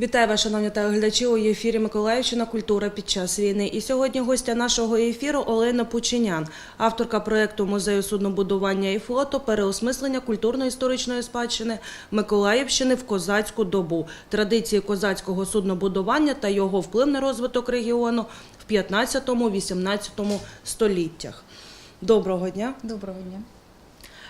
Вітаю вас, шановні телеглядачі, у ефірі Миколаївщина Культура під час війни. І сьогодні гостя нашого ефіру Олена Пучинян, авторка проєкту музею суднобудування і флоту переосмислення культурно-історичної спадщини Миколаївщини в козацьку добу, традиції козацького суднобудування та його вплив на розвиток регіону в 15-18 століттях. Доброго дня! Доброго дня.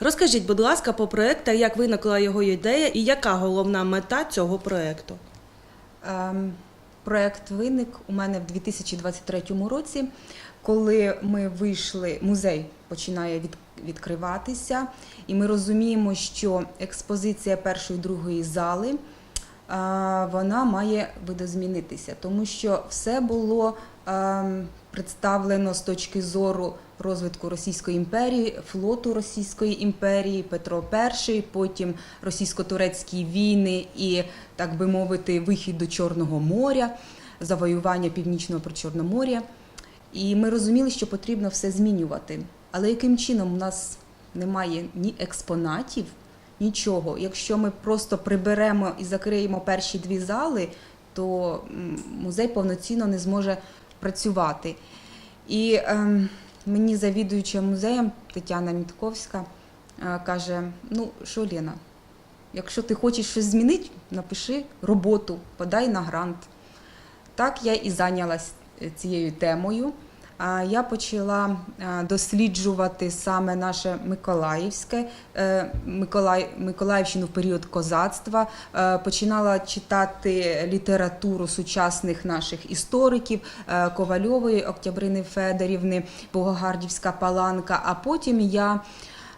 Розкажіть, будь ласка, про проєкт та як виникла його ідея і яка головна мета цього проєкту? Ем, Проект виник у мене в 2023 році, коли ми вийшли, музей починає від, відкриватися, і ми розуміємо, що експозиція першої другої зали е, вона має видозмінитися, тому що все було ем, представлено з точки зору розвитку Російської імперії, флоту Російської імперії, Петро І, потім російсько-турецькі війни і, так би мовити, вихід до Чорного моря, завоювання північного Причорноморя. І ми розуміли, що потрібно все змінювати. Але яким чином у нас немає ні експонатів, нічого. Якщо ми просто приберемо і закриємо перші дві зали, то музей повноцінно не зможе працювати. І ем, мені завідуюча музеєм Тетяна Мітковська е, каже: ну що, Лена, якщо ти хочеш щось змінити, напиши роботу, подай на грант. Так я і зайнялась е, цією темою. Я почала е, досліджувати саме наше Миколаївське, е, Миколаїв, Миколаївщину в період козацтва, е, починала читати літературу сучасних наших істориків Ковальової, Октябрини Федорівни, Богогардівська паланка. А потім я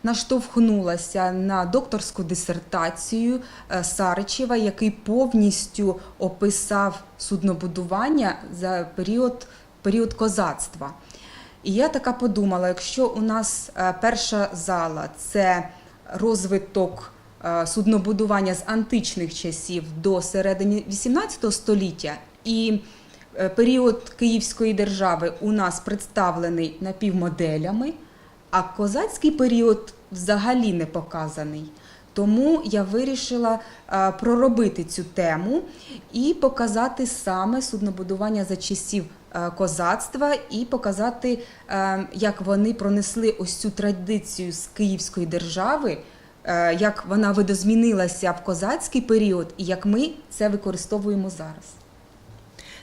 наштовхнулася на докторську дисертацію Саричева, який повністю описав суднобудування за період, період козацтва. І я така подумала: якщо у нас е, перша зала це розвиток е, суднобудування з античних часів до середини XVIII століття, і е, період Київської держави у нас представлений напівмоделями, а козацький період взагалі не показаний. Тому я вирішила проробити цю тему і показати саме суднобудування за часів козацтва, і показати, е, як вони пронесли ось цю традицію з Київської держави, е, як вона видозмінилася в козацький період, і як ми це використовуємо зараз.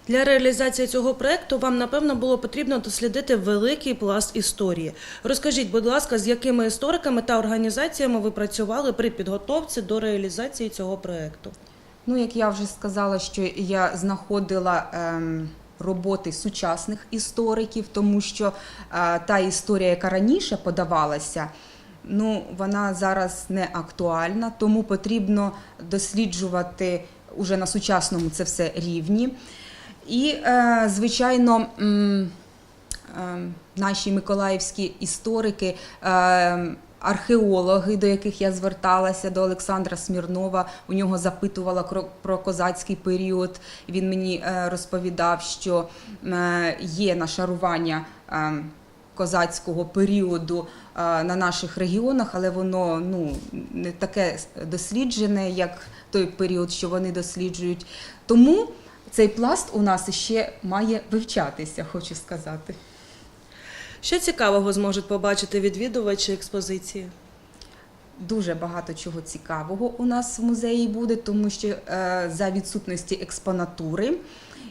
Для реалізації цього проекту вам напевно було потрібно дослідити великий пласт історії. Розкажіть, будь ласка, з якими істориками та організаціями ви працювали при підготовці до реалізації цього проекту? Ну, як я вже сказала, що я знаходила ем, роботи сучасних істориків, тому що е, та історія, яка раніше подавалася, ну, вона зараз не актуальна, тому потрібно досліджувати уже на сучасному це все рівні. І, е, звичайно, е, наші миколаївські історики, археологи, до яких я зверталася, до Олександра Смірнова, у нього запитувала про козацький період. Він мені е, розповідав, що е, є нашарування. е, Козацького періоду на наших регіонах, але воно ну не таке досліджене, як той період, що вони досліджують. Тому цей пласт у нас ще має вивчатися, хочу сказати. Що цікавого зможуть побачити відвідувачі експозиції? Дуже багато чого цікавого у нас в музеї буде, тому що е, за відсутності експонатури,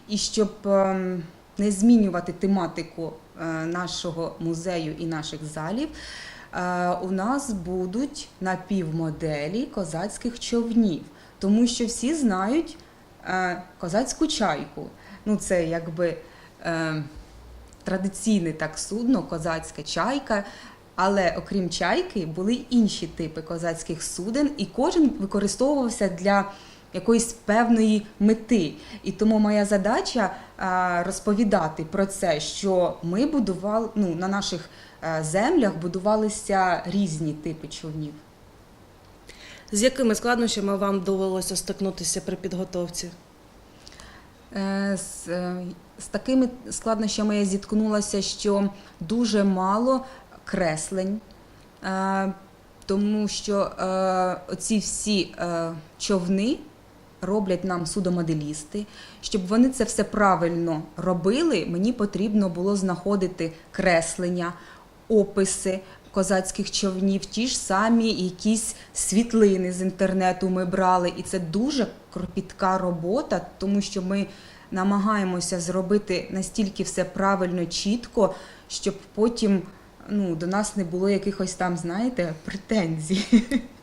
і щоб ем, не змінювати тематику е, нашого музею і наших залів, е, у нас будуть напівмоделі козацьких човнів, тому що всі знають козацьку чайку. Ну, це якби. Традиційне так судно, козацька чайка. Але окрім чайки, були інші типи козацьких суден, і кожен використовувався для якоїсь певної мети. І тому моя задача розповідати про це, що ми будували ну, на наших землях будувалися різні типи човнів. З якими складнощами вам довелося стикнутися при підготовці? Е, З, е, з такими складнощами я зіткнулася, що дуже мало креслень, е, тому що оці всі човни роблять нам судомоделісти. Щоб вони це все правильно робили, мені потрібно було знаходити креслення, описи козацьких човнів, ті ж самі якісь світлини з інтернету ми брали. І це дуже кропітка робота, тому що ми намагаємося зробити настільки все правильно, чітко, щоб потім ну, до нас не було якихось там, знаєте, претензій.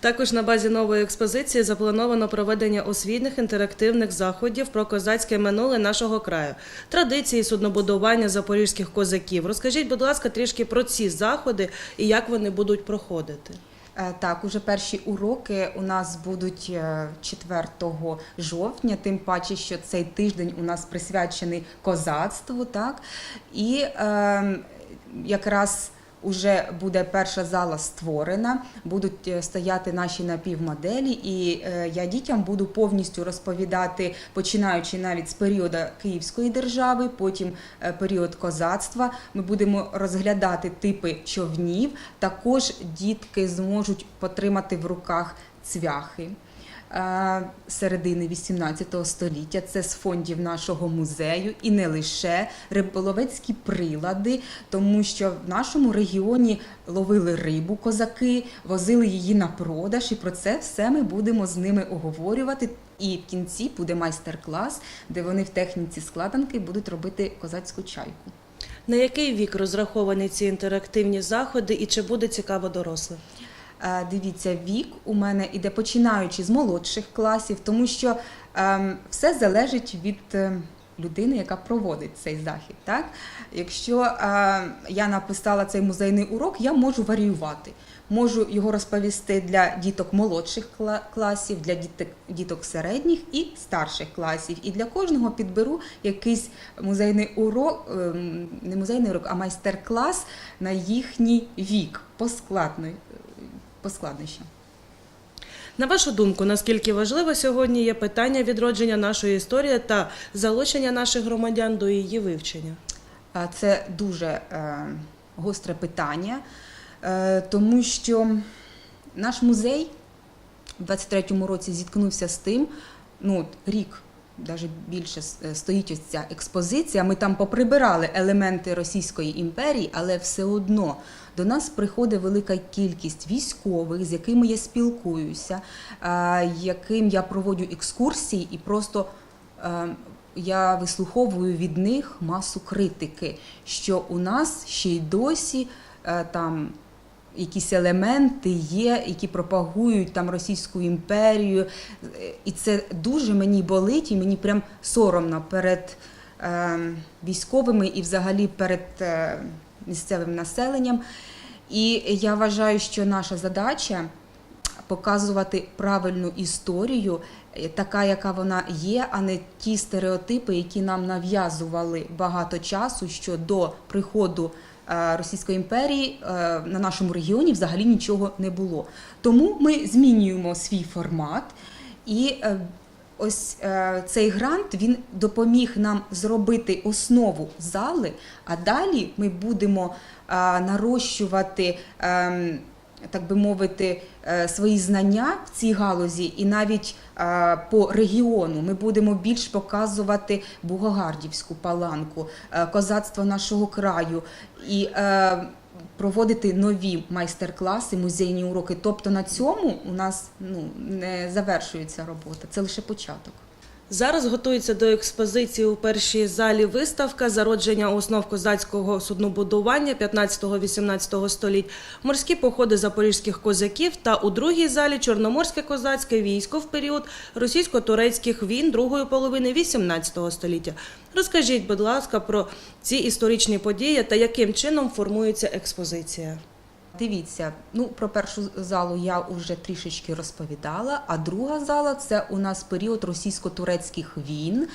Також на базі нової експозиції заплановано проведення освітніх інтерактивних заходів про козацьке минуле нашого краю, традиції суднобудування запорізьких козаків. Розкажіть, будь ласка, трішки про ці заходи і як вони будуть проходити. Е, Так, уже перші уроки у нас будуть е, 4 жовтня, тим паче, що цей тиждень у нас присвячений козацтву, так? І е, якраз уже буде перша зала створена, будуть е, стояти наші напівмоделі, і е, я дітям буду повністю розповідати, починаючи навіть з періоду Київської держави, потім е, період козацтва. Ми будемо розглядати типи човнів. Також дітки зможуть потримати в руках цвяхи. Е, Середини 18 століття це з фондів нашого музею і не лише риболовецькі прилади, тому що в нашому регіоні ловили рибу козаки, возили її на продаж, і про це все ми будемо з ними оговорювати. І в кінці буде майстер-клас, де вони в техніці складанки будуть робити козацьку чайку. На який вік розраховані ці інтерактивні заходи і чи буде цікаво дорослим? Е, Дивіться, вік у мене іде починаючи з молодших класів, тому що ем, все залежить від е, людини, яка проводить цей захід. Так? Якщо е, я написала цей музейний урок, я можу варіювати. Можу його розповісти для діток молодших класів, для діток, середніх і старших класів. І для кожного підберу якийсь музейний урок, ем, не музейний урок, а майстер-клас на їхній вік по складної по складнощам. На вашу думку, наскільки важливо сьогодні є питання відродження нашої історії та залучення наших громадян до її вивчення? Це дуже е, гостре питання, е, тому що наш музей у 23-му році зіткнувся з тим, ну рік. Навіть більше е, стоїть ось ця експозиція. Ми там поприбирали елементи Російської імперії, але все одно до нас приходить велика кількість військових, з якими я спілкуюся, е, яким я проводжу екскурсії, і просто е, я вислуховую від них масу критики, що у нас ще й досі там якісь елементи є, які пропагують там Російську імперію. Е, І це дуже мені болить, і мені прям соромно перед е, військовими і взагалі перед е, місцевим населенням. І я вважаю, що наша задача показувати правильну історію, е, така, яка вона є, а не ті стереотипи, які нам нав'язували багато часу, що до приходу Російської імперії е, на нашому регіоні взагалі нічого не було. Тому ми змінюємо свій формат і. е, Ось е, цей грант він допоміг нам зробити основу зали, а далі ми будемо е, нарощувати, е, так би мовити, е, свої знання в цій галузі, і навіть е, по регіону ми будемо більш показувати Бугогардівську паланку, е, козацтво нашого краю і проводити нові майстер-класи, музейні уроки. Тобто на цьому у нас ну, не завершується робота, це лише початок. Зараз готується до експозиції у першій залі виставка зародження основ козацького суднобудування 15-18 століть, морські походи запорізьких козаків та у другій залі чорноморське козацьке військо в період російсько-турецьких війн другої половини 18 століття. Розкажіть, будь ласка, про ці історичні події та яким чином формується експозиція. Дивіться, ну про першу залу я вже трішечки розповідала. А друга зала це у нас період російсько-турецьких війн,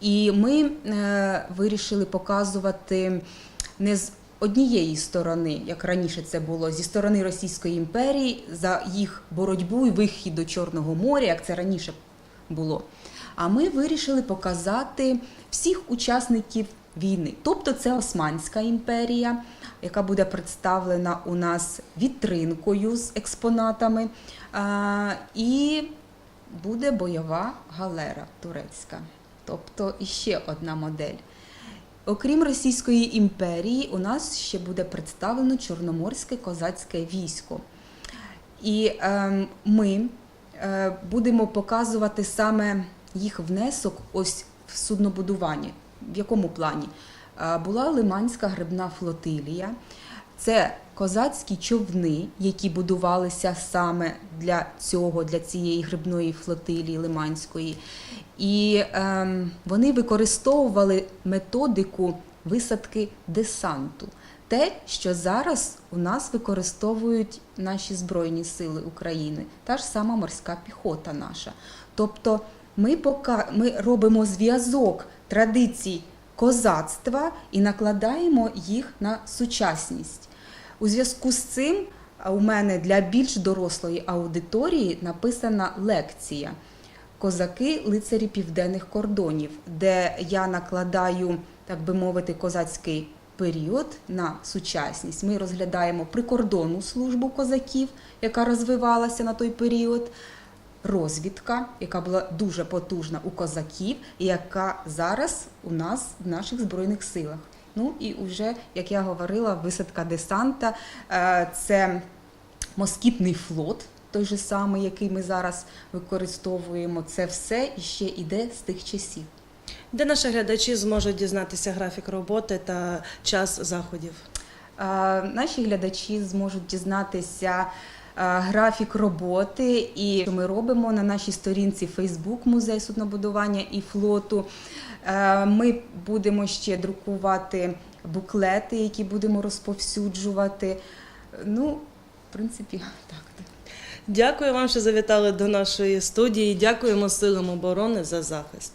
і ми е, вирішили показувати не з однієї сторони, як раніше це було, зі сторони Російської імперії за їх боротьбу і вихід до Чорного моря, як це раніше було. А ми вирішили показати всіх учасників війни. Тобто це Османська імперія, яка буде представлена у нас вітринкою з експонатами. І буде бойова галера турецька, тобто іще одна модель. Окрім Російської імперії, у нас ще буде представлено Чорноморське козацьке військо. І ем, ми е, будемо показувати саме їх внесок ось в суднобудуванні. В якому плані? Була Лиманська грибна флотилія. Це козацькі човни, які будувалися саме для цього, для цієї грибної флотилії Лиманської. І ем, вони використовували методику висадки десанту. Те, що зараз у нас використовують наші Збройні Сили України, та ж сама морська піхота наша. Тобто ми, пока, ми робимо зв'язок традицій козацтва і накладаємо їх на сучасність. У зв'язку з цим у мене для більш дорослої аудиторії написана лекція Козаки лицарі південних кордонів, де я накладаю, так би мовити, козацький період на сучасність. Ми розглядаємо прикордонну службу козаків, яка розвивалася на той період. Розвідка, яка була дуже потужна у козаків, і яка зараз у нас в наших збройних силах. Ну і вже, як я говорила, висадка десанта е, це москітний флот, той же самий, який ми зараз використовуємо. Це все іще іде з тих часів. Де наші глядачі зможуть дізнатися графік роботи та час заходів? Е, Наші глядачі зможуть дізнатися графік роботи, і що ми робимо на нашій сторінці Facebook Музей суднобудування і флоту. Е, Ми будемо ще друкувати буклети, які будемо розповсюджувати. Ну, в принципі, так. Дякую вам, що завітали до нашої студії. Дякуємо силам оборони за захист.